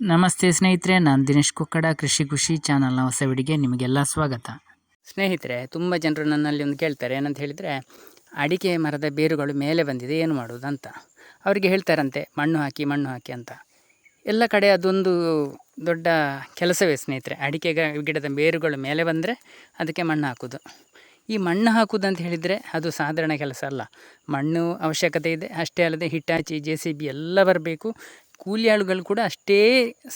ನಮಸ್ತೆ ಸ್ನೇಹಿತರೆ, ನಾನು ದಿನೇಶ್ ಕುಕ್ಕಡ, ಕೃಷಿ ಖುಷಿ ಚಾನಲ್ನ ಹೊಸ ವಿಡಿಗೆ ನಿಮಗೆಲ್ಲ ಸ್ವಾಗತ. ಸ್ನೇಹಿತರೆ, ತುಂಬ ಜನರು ನನ್ನಲ್ಲಿ ಒಂದು ಕೇಳ್ತಾರೆ, ಏನಂತ ಹೇಳಿದರೆ, ಅಡಿಕೆ ಮರದ ಬೇರುಗಳು ಮೇಲೆ ಬಂದಿದೆ, ಏನು ಮಾಡೋದು ಅಂತ ಅವರಿಗೆ ಹೇಳ್ತಾರಂತೆ, ಮಣ್ಣು ಹಾಕಿ ಮಣ್ಣು ಹಾಕಿ ಅಂತ. ಎಲ್ಲ ಕಡೆ ಅದೊಂದು ದೊಡ್ಡ ಕೆಲಸವೇ ಸ್ನೇಹಿತರೆ, ಅಡಿಕೆ ಗಿಡದ ಬೇರುಗಳು ಮೇಲೆ ಬಂದರೆ ಅದಕ್ಕೆ ಮಣ್ಣು ಹಾಕೋದು. ಈ ಮಣ್ಣು ಹಾಕೋದು ಅಂತ ಹೇಳಿದರೆ ಅದು ಸಾಧಾರಣ ಕೆಲಸ ಅಲ್ಲ. ಮಣ್ಣು ಅವಶ್ಯಕತೆ ಇದೆ, ಅಷ್ಟೇ ಅಲ್ಲದೆ ಹಿಟಾಚಿ, ಜೆ ಸಿ ಬಿ ಎಲ್ಲ ಬರಬೇಕು ಕೂಲಿ ಆಳುಗಳು ಕೂಡ ಅಷ್ಟೇ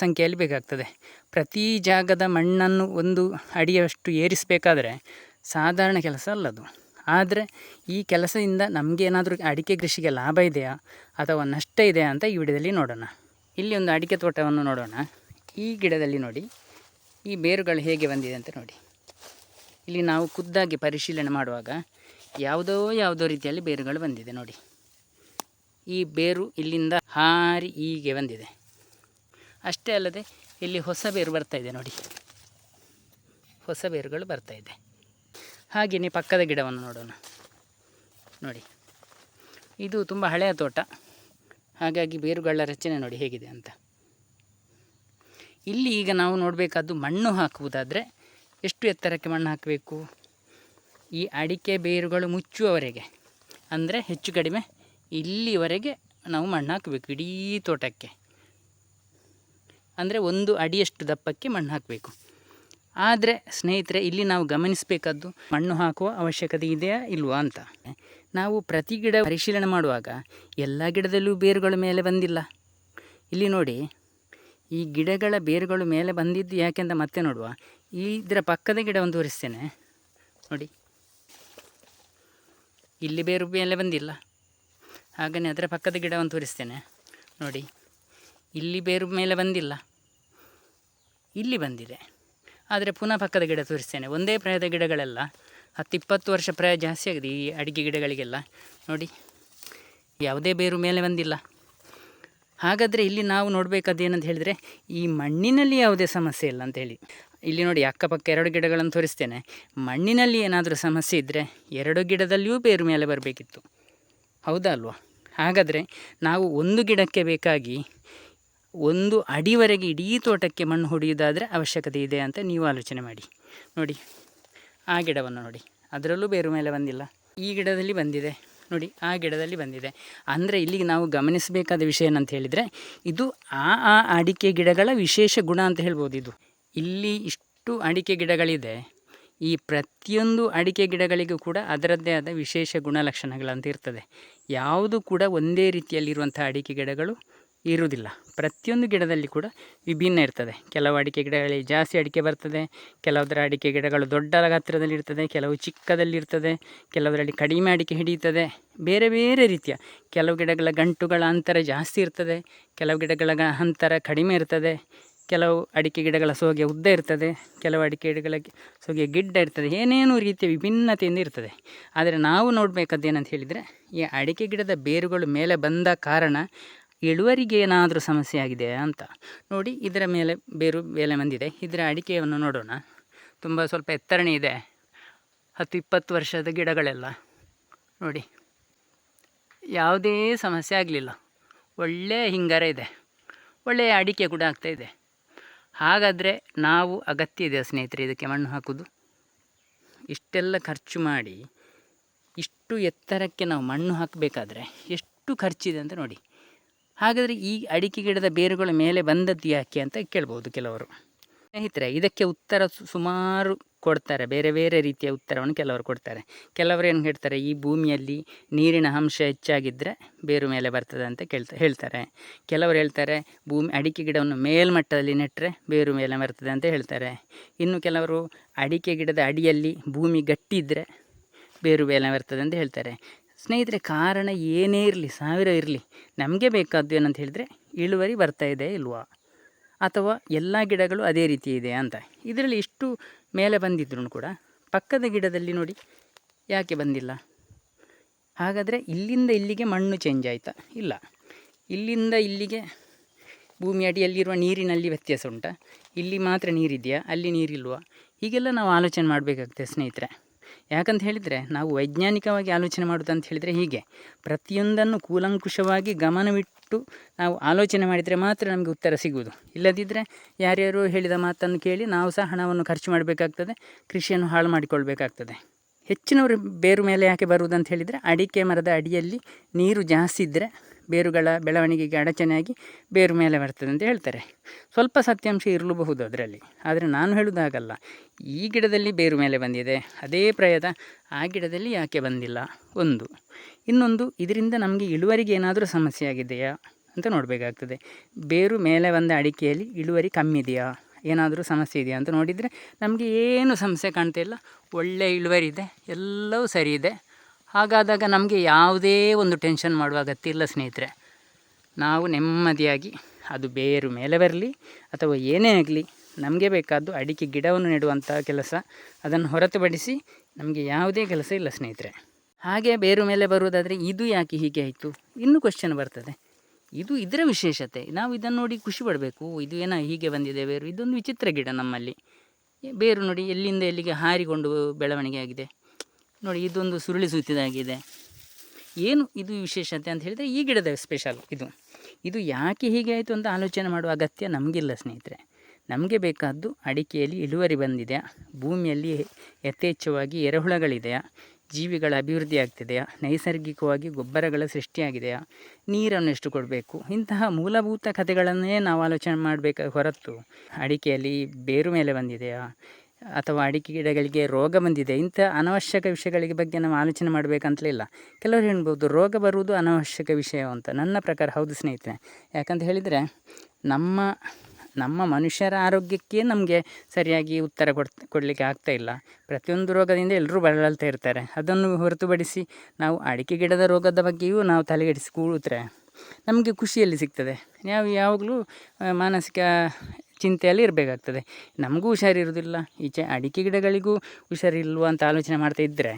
ಸಂಖ್ಯೆಯಲ್ಲಿ ಬೇಕಾಗ್ತದೆ. ಪ್ರತಿ ಜಾಗದ ಮಣ್ಣನ್ನು ಒಂದು ಅಡಿಯಷ್ಟು ಏರಿಸಬೇಕಾದ್ರೆ ಸಾಧಾರಣ ಕೆಲಸ ಅಲ್ಲದು ಆದರೆ ಈ ಕೆಲಸದಿಂದ ನಮಗೆ ಏನಾದರೂ ಅಡಿಕೆ ಕೃಷಿಗೆ ಲಾಭ ಇದೆಯಾ? ಅಥವಾ ನಷ್ಟ ಇದೆಯಾ ಅಂತ ಈ ವಿಡಿಯೋದಲ್ಲಿ ನೋಡೋಣ. ಇಲ್ಲಿ ಒಂದು ಅಡಿಕೆ ತೋಟವನ್ನು ನೋಡೋಣ. ಈ ಗಿಡದಲ್ಲಿ ನೋಡಿ, ಈ ಬೇರುಗಳು ಹೇಗೆ ಬಂದಿದೆ ಅಂತ ನೋಡಿ. ಇಲ್ಲಿ ನಾವು ಖುದ್ದಾಗಿ ಪರಿಶೀಲನೆ ಮಾಡುವಾಗ ಯಾವುದೋ ಯಾವುದೋ ರೀತಿಯಲ್ಲಿ ಬೇರುಗಳು ಬಂದಿದೆ ನೋಡಿ. ಈ ಬೇರು ಇಲ್ಲಿಂದ ಹಾರಿ ಹೀಗೆ ಬಂದಿದೆ. ಅಷ್ಟೇ ಅಲ್ಲದೆ ಇಲ್ಲಿ ಹೊಸ ಬೇರು ಬರ್ತಾ ಇದೆ ನೋಡಿ. ಹೊಸ ಬೇರುಗಳು ಬರ್ತಾ ಇದೆ. ಹಾಗೆಯೇ ಪಕ್ಕದ ಗಿಡವನ್ನು ನೋಡೋಣ. ನೋಡಿ. ಇದು ತುಂಬ ಹಳೆಯ ತೋಟ. ಹಾಗಾಗಿ ಬೇರುಗಳ ರಚನೆ ನೋಡಿ ಹೇಗಿದೆ ಅಂತ. ಇಲ್ಲಿ ಈಗ ನಾವು ನೋಡಬೇಕಾದ್ದು ಮಣ್ಣು ಹಾಕುವುದಾದರೆ ಎಷ್ಟು ಎತ್ತರಕ್ಕೆ ಮಣ್ಣು ಹಾಕಬೇಕು? ಈ ಅಡಿಕೆ ಬೇರುಗಳು ಮುಚ್ಚುವವರೆಗೆ, ಅಂದರೆ ಹೆಚ್ಚು ಕಡಿಮೆ ಇಲ್ಲಿವರೆಗೆ ನಾವು ಮಣ್ಣು ಹಾಕಬೇಕು, ಇಡೀ ತೋಟಕ್ಕೆ. ಅಂದರೆ ಒಂದು ಅಡಿಯಷ್ಟು ದಪ್ಪಕ್ಕೆ ಮಣ್ಣು ಹಾಕಬೇಕು. ಆದರೆ ಸ್ನೇಹಿತರೆ, ಇಲ್ಲಿ ನಾವು ಗಮನಿಸಬೇಕಾದ್ದು ಮಣ್ಣು ಹಾಕುವ ಅವಶ್ಯಕತೆ ಇದೆಯಾ ಇಲ್ವಾ ಅಂತ. ನಾವು ಪ್ರತಿ ಗಿಡ ಪರಿಶೀಲನೆ ಮಾಡುವಾಗ ಎಲ್ಲ ಗಿಡದಲ್ಲೂ ಬೇರುಗಳ ಮೇಲೆ ಬಂದಿಲ್ಲ. ಇಲ್ಲಿ ನೋಡಿ, ಈ ಗಿಡಗಳ ಬೇರುಗಳು ಮೇಲೆ ಬಂದಿದ್ದು ಯಾಕೆಂತ ಮತ್ತೆ ನೋಡುವ. ಇದರ ಪಕ್ಕದ ಗಿಡ ಒಂದು ತೋರಿಸ್ತೇನೆ. ನೋಡಿ. ಇಲ್ಲಿ ಬೇರು ಮೇಲೆ ಬಂದಿಲ್ಲ. ಹಾಗೆಯೇ ಅದರ ಪಕ್ಕದ ಗಿಡವನ್ನು ತೋರಿಸ್ತೇನೆ. ನೋಡಿ. ಇಲ್ಲಿ ಬೇರು ಮೇಲೆ ಬಂದಿಲ್ಲ. ಇಲ್ಲಿ ಬಂದಿದೆ. ಆದರೆ ಪುನಃ ಪಕ್ಕದ ಗಿಡ ತೋರಿಸ್ತೇನೆ. ಒಂದೇ ಪ್ರಾಯದ ಗಿಡಗಳೆಲ್ಲ. ಹತ್ತು ಇಪ್ಪತ್ತು ವರ್ಷ ಪ್ರಾಯ ಜಾಸ್ತಿ ಆಗಿದೆ ಈ ಅಡಿಕೆ ಗಿಡಗಳಿಗೆಲ್ಲ. ನೋಡಿ. ಯಾವುದೇ ಬೇರು ಮೇಲೆ ಬಂದಿಲ್ಲ. ಹಾಗಾದರೆ ಇಲ್ಲಿ ನಾವು ನೋಡಬೇಕಾದೇನಂತ ಏನಂತ ಹೇಳಿದರೆ, ಈ ಮಣ್ಣಿನಲ್ಲಿ ಯಾವುದೇ ಸಮಸ್ಯೆ ಇಲ್ಲ ಅಂತ ಹೇಳಿ. ಇಲ್ಲಿ ನೋಡಿ, ಅಕ್ಕಪಕ್ಕ ಎರಡು ಗಿಡಗಳನ್ನು ತೋರಿಸ್ತೇನೆ. ಮಣ್ಣಿನಲ್ಲಿ ಏನಾದರೂ ಸಮಸ್ಯೆ ಇದ್ದರೆ ಎರಡು ಗಿಡದಲ್ಲಿಯೂ ಬೇರು ಮೇಲೆ ಬರಬೇಕಿತ್ತು. ಹೌದಾ ಅಲ್ವಾ? ಹಾಗಾದರೆ ನಾವು ಒಂದು ಗಿಡಕ್ಕೆ ಬೇಕಾಗಿ ಒಂದು ಅಡಿವರೆಗೆ ಇಡೀ ತೋಟಕ್ಕೆ ಮಣ್ಣು ಹೊಡೆಯುವುದಾದರೆ ಅವಶ್ಯಕತೆ ಇದೆ ಅಂತ ನೀವು ಆಲೋಚನೆ ಮಾಡಿ. ನೋಡಿ, ಆ ಗಿಡವನ್ನು ನೋಡಿ. ಅದರಲ್ಲೂ ಬೇರು ಮೇಲೆ ಬಂದಿಲ್ಲ. ಈ ಗಿಡದಲ್ಲಿ ಬಂದಿದೆ. ನೋಡಿ, ಆ ಗಿಡದಲ್ಲಿ ಬಂದಿದೆ. ಅಂದರೆ ಇಲ್ಲಿಗೆ ನಾವು ಗಮನಿಸಬೇಕಾದ ವಿಷಯ ಏನಂತ ಹೇಳಿದರೆ, ಇದು ಆ ಆ ಅಡಿಕೆ ಗಿಡಗಳ ವಿಶೇಷ ಗುಣ ಅಂತ ಹೇಳ್ಬೋದು ಇದು. ಇಲ್ಲಿ ಇಷ್ಟು ಅಡಿಕೆ ಗಿಡಗಳಿದೆ. ಈ ಪ್ರತಿಯೊಂದು ಅಡಿಕೆ ಗಿಡಗಳಿಗೂ ಕೂಡ ಅದರದ್ದೇ ಆದ ವಿಶೇಷ ಗುಣಲಕ್ಷಣಗಳಂತ ಇರ್ತದೆ. ಯಾವುದು ಕೂಡ ಒಂದೇ ರೀತಿಯಲ್ಲಿರುವಂಥ ಅಡಿಕೆ ಗಿಡಗಳು ಇರುವುದಿಲ್ಲ. ಪ್ರತಿಯೊಂದು ಗಿಡದಲ್ಲಿ ಕೂಡ ವಿಭಿನ್ನ ಇರ್ತದೆ. ಕೆಲವು ಅಡಿಕೆ ಗಿಡಗಳಲ್ಲಿ ಜಾಸ್ತಿ ಅಡಿಕೆ ಬರ್ತದೆ, ಕೆಲವುದರ ಅಡಿಕೆ ಗಿಡಗಳು ದೊಡ್ಡ ಗಾತ್ರದಲ್ಲಿರ್ತದೆ, ಕೆಲವು ಚಿಕ್ಕದಲ್ಲಿರ್ತದೆ ಕೆಲವರಲ್ಲಿ ಕಡಿಮೆ ಅಡಿಕೆ ಹಿಡಿಯುತ್ತದೆ. ಬೇರೆ ಬೇರೆ ರೀತಿಯ ಕೆಲವು ಗಿಡಗಳ ಗಂಟುಗಳ ಅಂತರ ಜಾಸ್ತಿ ಇರ್ತದೆ, ಕೆಲವು ಗಿಡಗಳ ಅಂತರ ಕಡಿಮೆ ಇರ್ತದೆ ಕೆಲವು ಅಡಿಕೆ ಗಿಡಗಳ ಸೋಗೆ ಉದ್ದ ಇರ್ತದೆ, ಕೆಲವು ಅಡಿಕೆ ಗಿಡಗಳ ಸೋಗೆ ಗಿಡ್ಡ ಇರ್ತದೆ, ಏನೇನೋ ರೀತಿಯ ವಿಭಿನ್ನತೆಯಿಂದ ಇರ್ತದೆ. ಆದರೆ ನಾವು ನೋಡಬೇಕಾದ್ದು ಏನಂತ ಹೇಳಿದರೆ, ಈ ಅಡಿಕೆ ಗಿಡದ ಬೇರುಗಳು ಮೇಲೆ ಬಂದ ಕಾರಣ ಇಳುವರಿಗೆ ಏನಾದರೂ ಸಮಸ್ಯೆ ಆಗಿದೆಯಾ ಅಂತ. ನೋಡಿ, ಇದರ ಮೇಲೆ ಬೇರು ಮೇಲೆ ಬಂದಿದೆ. ಇದರ ಅಡಿಕೆಯನ್ನು ನೋಡೋಣ. ತುಂಬ ಸ್ವಲ್ಪ ಎತ್ತರಣೆ ಇದೆ. ಹತ್ತು, ಇಪ್ಪತ್ತು ವರ್ಷದ ಗಿಡಗಳೆಲ್ಲ. ನೋಡಿ, ಯಾವುದೇ ಸಮಸ್ಯೆ ಆಗಲಿಲ್ಲ. ಒಳ್ಳೆಯ ಹಿಂಗಾರ ಇದೆ. ಒಳ್ಳೆಯ ಅಡಿಕೆ ಕೂಡ ಆಗ್ತಾ ಇದೆ. ಹಾಗಾದರೆ ನಾವು ಅಗತ್ಯ ಇದೆ ಸ್ನೇಹಿತರೆ ಇದಕ್ಕೆ ಮಣ್ಣು ಹಾಕೋದು ಇಷ್ಟೆಲ್ಲ ಖರ್ಚು ಮಾಡಿ ಇಷ್ಟು ಎತ್ತರಕ್ಕೆ ನಾವು ಮಣ್ಣು ಹಾಕಬೇಕಾದ್ರೆ ಎಷ್ಟು ಖರ್ಚಿದೆ ಅಂತ ನೋಡಿ. ಹಾಗಾದರೆ ಈ ಅಡಿಕೆ ಗಿಡದ ಬೇರುಗಳ ಮೇಲೆ ಬಂದದ್ದು ಯಾಕೆ ಅಂತ ಕೇಳ್ಬೋದು ಕೆಲವರು. ಸ್ನೇಹಿತರೆ, ಇದಕ್ಕೆ ಉತ್ತರ ಸುಮಾರು ಕೊಡ್ತಾರೆ. ಬೇರೆ ಬೇರೆ ರೀತಿಯ ಉತ್ತರವನ್ನು ಕೆಲವರು ಕೊಡ್ತಾರೆ. ಕೆಲವರು ಏನು ಹೇಳ್ತಾರೆ, ಈ ಭೂಮಿಯಲ್ಲಿ ನೀರಿನ ಅಂಶ ಹೆಚ್ಚಾಗಿದ್ದರೆ ಬೇರು ಮೇಲೆ ಬರ್ತದೆ ಅಂತ ಕೇಳ್ತಾ, ಹೇಳ್ತಾರೆ. ಕೆಲವರು ಹೇಳ್ತಾರೆ, ಭೂಮಿ, ಅಡಿಕೆ ಗಿಡವನ್ನು ಮೇಲ್ಮಟ್ಟದಲ್ಲಿ ನೆಟ್ಟರೆ ಬೇರು ಮೇಲೆ ಬರ್ತದೆ ಅಂತ ಹೇಳ್ತಾರೆ. ಇನ್ನು ಕೆಲವರು ಅಡಿಕೆ ಗಿಡದ ಅಡಿಯಲ್ಲಿ ಭೂಮಿ ಗಟ್ಟಿ ಇದ್ದರೆ ಬೇರು ಮೇಲೆ ಬರ್ತದೆ ಅಂತ ಹೇಳ್ತಾರೆ. ಸ್ನೇಹಿತರೆ, ಕಾರಣ ಏನೇ ಇರಲಿ, ಸಾವಿರ ಇರಲಿ, ನಮಗೆ ಬೇಕಾದ್ದು ಏನಂತ ಹೇಳಿದರೆ ಇಳುವರಿ ಬರ್ತಾ ಇದೆ ಇಲ್ವಾ? ಅಥವಾ ಎಲ್ಲ ಗಿಡಗಳು ಅದೇ ರೀತಿ ಇದೆ ಅಂತ. ಇದರಲ್ಲಿ ಇಷ್ಟು ಮೇಲೆ ಬಂದಿದ್ರು ಕೂಡ ಪಕ್ಕದ ಗಿಡದಲ್ಲಿ ನೋಡಿ ಯಾಕೆ ಬಂದಿಲ್ಲ? ಹಾಗಾದರೆ ಇಲ್ಲಿಂದ ಇಲ್ಲಿಗೆ ಮಣ್ಣು ಚೇಂಜ್ ಆಯಿತಾ? ಇಲ್ಲ. ಇಲ್ಲಿಂದ ಇಲ್ಲಿಗೆ ಭೂಮಿ ಅಡಿಯಲ್ಲಿರುವ ನೀರಿನಲ್ಲಿ ವ್ಯತ್ಯಾಸ ಉಂಟಾ? ಇಲ್ಲಿ ಮಾತ್ರ ನೀರಿದೆಯಾ? ಅಲ್ಲಿ ನೀರಿಲ್ವಾ? ಹೀಗೆಲ್ಲ ನಾವು ಆಲೋಚನೆ ಮಾಡಬೇಕಾಗ್ತದೆ ಸ್ನೇಹಿತರೆ. ಯಾಕಂತ ಹೇಳಿದರೆ ನಾವು ವೈಜ್ಞಾನಿಕವಾಗಿ ಆಲೋಚನೆ ಮಾಡೋದು ಅಂತ ಹೇಳಿದರೆ ಹೀಗೆ. ಪ್ರತಿಯೊಂದನ್ನು ಕೂಲಂಕುಷವಾಗಿ ಗಮನವಿಟ್ಟು ನಾವು ಆಲೋಚನೆ ಮಾಡಿದರೆ ಮಾತ್ರ ನಮಗೆ ಉತ್ತರ ಸಿಗುವುದು. ಇಲ್ಲದಿದ್ದರೆ ಯಾರ್ಯಾರು ಹೇಳಿದ ಮಾತನ್ನು ಕೇಳಿ ನಾವು ಸಹ ಹಣವನ್ನು ಖರ್ಚು ಮಾಡಬೇಕಾಗ್ತದೆ, ಕೃಷಿಯನ್ನು ಹಾಳು ಮಾಡಿಕೊಳ್ಬೇಕಾಗ್ತದೆ. ಹೆಚ್ಚಿನವರು ಬೇರು ಮೇಲೆ ಯಾಕೆ ಬರುವುದಂತ ಹೇಳಿದರೆ ಅಡಿಕೆ ಮರದ ಅಡಿಯಲ್ಲಿ ನೀರು ಜಾಸ್ತಿ ಇದ್ದರೆ ಬೇರುಗಳ ಬೆಳವಣಿಗೆಗೆ ಅಡಚಣೆಯಾಗಿ ಬೇರು ಮೇಲೆ ಬರ್ತದೆ ಅಂತ ಹೇಳ್ತಾರೆ. ಸ್ವಲ್ಪ ಸತ್ಯಾಂಶ ಇರಲೂಬಹುದು ಅದರಲ್ಲಿ. ಆದರೆ ನಾನು ಹೇಳುವುದಾಗಲ್ಲ ಈ ಗಿಡದಲ್ಲಿ ಬೇರು ಮೇಲೆ ಬಂದಿದೆ, ಅದೇ ಪ್ರಯತ ಆ ಗಿಡದಲ್ಲಿ ಯಾಕೆ ಬಂದಿಲ್ಲ? ಒಂದು. ಇನ್ನೊಂದು, ಇದರಿಂದ ನಮಗೆ ಇಳುವರಿಗೆ ಏನಾದರೂ ಸಮಸ್ಯೆ ಆಗಿದೆಯಾ ಅಂತ ನೋಡಬೇಕಾಗ್ತದೆ. ಬೇರು ಮೇಲೆ ಬಂದ ಅಡಿಕೆಯಲ್ಲಿ ಇಳುವರಿ ಕಮ್ಮಿ ಇದೆಯಾ? ಏನಾದರೂ ಸಮಸ್ಯೆ ಇದೆಯಾ ಅಂತ ನೋಡಿದರೆ ನಮಗೆ ಏನು ಸಮಸ್ಯೆ ಕಾಣ್ತಾ ಇಲ್ಲ. ಒಳ್ಳೆಯ ಇಳುವರಿ ಇದೆ, ಎಲ್ಲವೂ ಸರಿ ಇದೆ. ಹಾಗಾದಾಗ ನಮಗೆ ಯಾವುದೇ ಒಂದು ಟೆನ್ಷನ್ ಮಾಡುವ ಅಗತ್ಯ ಇಲ್ಲ ಸ್ನೇಹಿತರೆ. ನಾವು ನೆಮ್ಮದಿಯಾಗಿ, ಅದು ಬೇರು ಮೇಲೆ ಬರಲಿ ಅಥವಾ ಏನೇ ಆಗಲಿ, ನಮಗೆ ಬೇಕಾದ್ದು ಅಡಿಕೆ ಗಿಡವನ್ನು ನೆಡುವಂಥ ಕೆಲಸ ಅದನ್ನು ಹೊರತುಪಡಿಸಿ ನಮಗೆ ಯಾವುದೇ ಕೆಲಸ ಇಲ್ಲ ಸ್ನೇಹಿತರೆ. ಹಾಗೆ ಬೇರು ಮೇಲೆ ಬರುವುದಾದರೆ ಇದು ಯಾಕೆ ಹೀಗೆ ಆಯಿತು? ಇನ್ನೂ ಕ್ವಶನ್ ಬರ್ತದೆ. ಇದು ಇದರ ವಿಶೇಷತೆ. ನಾವು ಇದನ್ನು ನೋಡಿ ಖುಷಿ ಪಡಬೇಕು. ಇದು ಏನೋ ಹೀಗೆ ಬಂದಿದೆ ಬೇರು? ಇದೊಂದು ವಿಚಿತ್ರ ಗಿಡ ನಮ್ಮಲ್ಲಿ. ಬೇರು ನೋಡಿ ಎಲ್ಲಿಂದ ಎಲ್ಲಿಗೆ ಹಾರಿಕೊಂಡು ಬೆಳವಣಿಗೆ ಆಗಿದೆ? ನೋಡಿ, ಇದೊಂದು ಸುರುಳಿ ಸುತ್ತಿದಾಗಿದೆ ಏನು ಇದು ವಿಶೇಷತೆ ಅಂತ ಹೇಳಿದರೆ ಈ ಗಿಡದ ಸ್ಪೆಷಲ್ ಇದು. ಇದು ಯಾಕೆ ಹೀಗೆ ಆಯಿತು ಅಂತ ಆಲೋಚನೆ ಮಾಡುವ ಅಗತ್ಯ ನಮಗಿಲ್ಲ ಸ್ನೇಹಿತರೆ. ನಮಗೆ ಬೇಕಾದ್ದು ಅಡಿಕೆಯಲ್ಲಿ ಇಳುವರಿ ಬಂದಿದೆಯಾ? ಭೂಮಿಯಲ್ಲಿ ಯಥೇಚ್ಛವಾಗಿ ಎರೆಹುಳಗಳಿದೆಯಾ? ಜೀವಿಗಳ ಅಭಿವೃದ್ಧಿ ಆಗ್ತಿದೆಯಾ? ನೈಸರ್ಗಿಕವಾಗಿ ಗೊಬ್ಬರಗಳ ಸೃಷ್ಟಿಯಾಗಿದೆಯಾ? ನೀರನ್ನು ಎಷ್ಟು ಕೊಡಬೇಕು? ಇಂತಹ ಮೂಲಭೂತ ಕಥೆಗಳನ್ನೇ ನಾವು ಆಲೋಚನೆ ಮಾಡಬೇಕು ಹೊರತು? ಅಡಿಕೆಯಲ್ಲಿ ಬೇರು ಮೇಲೆ ಬಂದಿದೆಯಾ? ಅಥವಾ ಅಡಿಕೆ ಗಿಡಗಳಿಗೆ ರೋಗ ಬಂದಿದೆ, ಇಂಥ ಅನವಶ್ಯಕ ವಿಷಯಗಳಿಗೆ ಬಗ್ಗೆ ನಾವು ಆಲೋಚನೆ ಮಾಡಬೇಕಂತಲೇ ಇಲ್ಲ. ಕೆಲವರು ಹೇಳ್ಬೋದು, ರೋಗ ಬರುವುದು ಅನವಶ್ಯಕ ವಿಷಯ ಅಂತ. ನನ್ನ ಪ್ರಕಾರ ಹೌದು ಸ್ನೇಹಿತರೆ. ಯಾಕಂತ ಹೇಳಿದರೆ, ನಮ್ಮ ನಮ್ಮ ಮನುಷ್ಯರ ಆರೋಗ್ಯಕ್ಕೆ ನಮಗೆ ಸರಿಯಾಗಿ ಉತ್ತರ ಕೊಡ್, ಕೊಡಲಿಕ್ಕೆ ಆಗ್ತಾ ಇಲ್ಲ. ಪ್ರತಿಯೊಂದು ರೋಗದಿಂದ ಎಲ್ಲರೂ ಬಳಲ್ತಾ ಇರ್ತಾರೆ. ಅದನ್ನು ಹೊರತುಪಡಿಸಿ ನಾವು ಅಡಿಕೆ ಗಿಡದ ರೋಗದ ಬಗ್ಗೆಯೂ ನಾವು ತಲೆಗೆಡಿಸಿ ಕೂತ್ರೆ ನಮಗೆ ಖುಷಿಯಲ್ಲಿ ಸಿಗ್ತದೆ. ನಾವು ಯಾವಾಗಲೂ ಮಾನಸಿಕ ಚಿಂತೆಯಲ್ಲಿ ಇರಬೇಕಾಗ್ತದೆ ನಮಗೂ ಹುಷಾರಿರುವುದಿಲ್ಲ. ಈಚೆ ಅಡಿಕೆ ಗಿಡಗಳಿಗೂ ಹುಷಾರಿಲ್ವ ಅಂತ ಆಲೋಚನೆ ಮಾಡ್ತಾ ಇದ್ದರೆ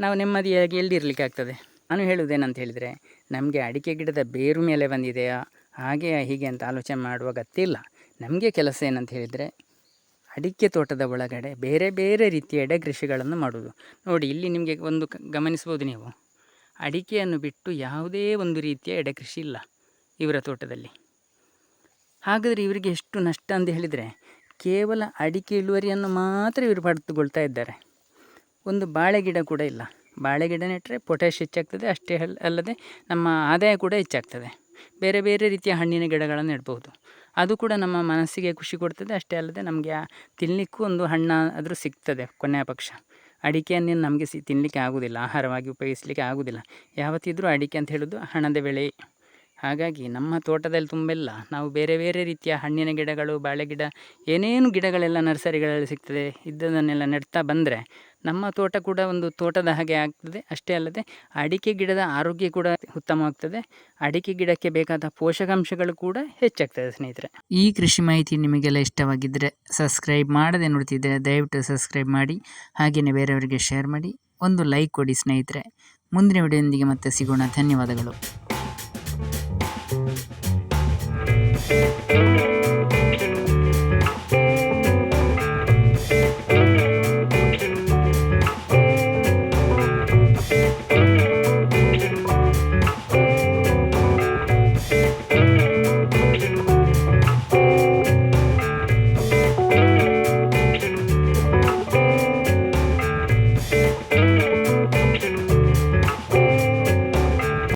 ನಾವು ನೆಮ್ಮದಿಯಾಗಿ ಎಲ್ಲಿರಲಿಕ್ಕೆ ಆಗ್ತದೆ ನಾನು ಹೇಳುವುದೇನಂತ ಹೇಳಿದರೆ, ನಮಗೆ ಅಡಿಕೆ ಗಿಡದ ಬೇರು ಮೇಲೆ ಬಂದಿದೆಯಾ? ಹಾಗೆ ಹೀಗೆ ಅಂತ ಆಲೋಚನೆ ಮಾಡುವ ಗೊತ್ತಿಲ್ಲ ನಮಗೆ ಕೆಲಸ ಏನಂತ ಹೇಳಿದರೆ, ಅಡಿಕೆ ತೋಟದ ಒಳಗಡೆ ಬೇರೆ ಬೇರೆ ರೀತಿಯ ಎಡೆ ಕೃಷಿಗಳನ್ನು ಮಾಡುವುದು. ನೋಡಿ, ಇಲ್ಲಿ ನಿಮಗೆ ಒಂದು ಗಮನಿಸ್ಬೋದು ನೀವು. ಅಡಿಕೆಯನ್ನು ಬಿಟ್ಟು ಯಾವುದೇ ಒಂದು ರೀತಿಯ ಎಡೆ ಕೃಷಿ ಇಲ್ಲ ಇವರ ತೋಟದಲ್ಲಿ. ಹಾಗಾದರೆ ಇವರಿಗೆ ಎಷ್ಟು ನಷ್ಟ ಅಂತ ಹೇಳಿದರೆ ಕೇವಲ ಅಡಿಕೆ ಇಳುವರಿಯನ್ನು ಮಾತ್ರ ಇವರು ಪಡೆದುಕೊಳ್ತಾ ಇದ್ದಾರೆ. ಒಂದು ಬಾಳೆ ಗಿಡ ಕೂಡ ಇಲ್ಲ. ಬಾಳೆ ಗಿಡ ನೆಟ್ಟರೆ ಪೊಟ್ಯಾಶ್ ಹೆಚ್ಚಾಗ್ತದೆ, ಅಷ್ಟೇ ಅಲ್ಲದೆ ನಮ್ಮ ಆದಾಯ ಕೂಡ ಹೆಚ್ಚಾಗ್ತದೆ. ಬೇರೆ ಬೇರೆ ರೀತಿಯ ಹಣ್ಣಿನ ಗಿಡಗಳನ್ನು ನೆಡ್ಬೋದು. ಅದು ಕೂಡ ನಮ್ಮ ಮನಸ್ಸಿಗೆ ಖುಷಿ ಕೊಡ್ತದೆ, ಅಷ್ಟೇ ಅಲ್ಲದೆ ನಮಗೆ ತಿನ್ನಲಿಕ್ಕೂ ಒಂದು ಹಣ್ಣು ಆದರೂ ಸಿಗ್ತದೆ ಕೊನೆಯ ಪಕ್ಷ. ಅಡಿಕೆಯನ್ನು ನಮಗೆ ಸಿ ತಿನ್ನಲಿಕ್ಕೆ ಆಗೋದಿಲ್ಲ, ಆಹಾರವಾಗಿ ಉಪಯೋಗಿಸಲಿಕ್ಕೆ ಆಗೋದಿಲ್ಲ. ಯಾವತ್ತಿದ್ರೂ ಅಡಿಕೆ ಅಂತ ಹೇಳೋದು ಹಣದ ಬೆಳೆ. ಹಾಗಾಗಿ ನಮ್ಮ ತೋಟದಲ್ಲಿ ತುಂಬೆಲ್ಲ ನಾವು ಬೇರೆ ಬೇರೆ ರೀತಿಯ ಹಣ್ಣಿನ ಗಿಡಗಳು, ಬಾಳೆ ಗಿಡ, ಏನೇನು ಗಿಡಗಳೆಲ್ಲ ನರ್ಸರಿಗಳಲ್ಲಿ ಸಿಗ್ತದೆ, ಇದ್ದದನ್ನೆಲ್ಲ ನೆಡ್ತಾ ಬಂದರೆ ನಮ್ಮ ತೋಟ ಕೂಡ ಒಂದು ತೋಟದ ಹಾಗೆ ಆಗ್ತದೆ. ಅಷ್ಟೇ ಅಲ್ಲದೆ ಅಡಿಕೆ ಗಿಡದ ಆರೋಗ್ಯ ಕೂಡ ಉತ್ತಮವಾಗ್ತದೆ. ಅಡಿಕೆ ಗಿಡಕ್ಕೆ ಬೇಕಾದ ಪೋಷಕಾಂಶಗಳು ಕೂಡ ಹೆಚ್ಚಾಗ್ತದೆ ಸ್ನೇಹಿತರೆ. ಈ ಕೃಷಿ ಮಾಹಿತಿ ನಿಮಗೆಲ್ಲ ಇಷ್ಟವಾಗಿದ್ದರೆ ಸಬ್ಸ್ಕ್ರೈಬ್ ಮಾಡದೆ ನೋಡ್ತಿದ್ದರೆ ದಯವಿಟ್ಟು ಸಬ್ಸ್ಕ್ರೈಬ್ ಮಾಡಿ, ಹಾಗೆಯೇ ಬೇರೆಯವರಿಗೆ ಶೇರ್ ಮಾಡಿ, ಒಂದು ಲೈಕ್ ಕೊಡಿ ಸ್ನೇಹಿತರೆ. ಮುಂದಿನ ವಿಡಿಯೋದೊಂದಿಗೆ ಮತ್ತೆ ಸಿಗೋಣ. ಧನ್ಯವಾದಗಳು.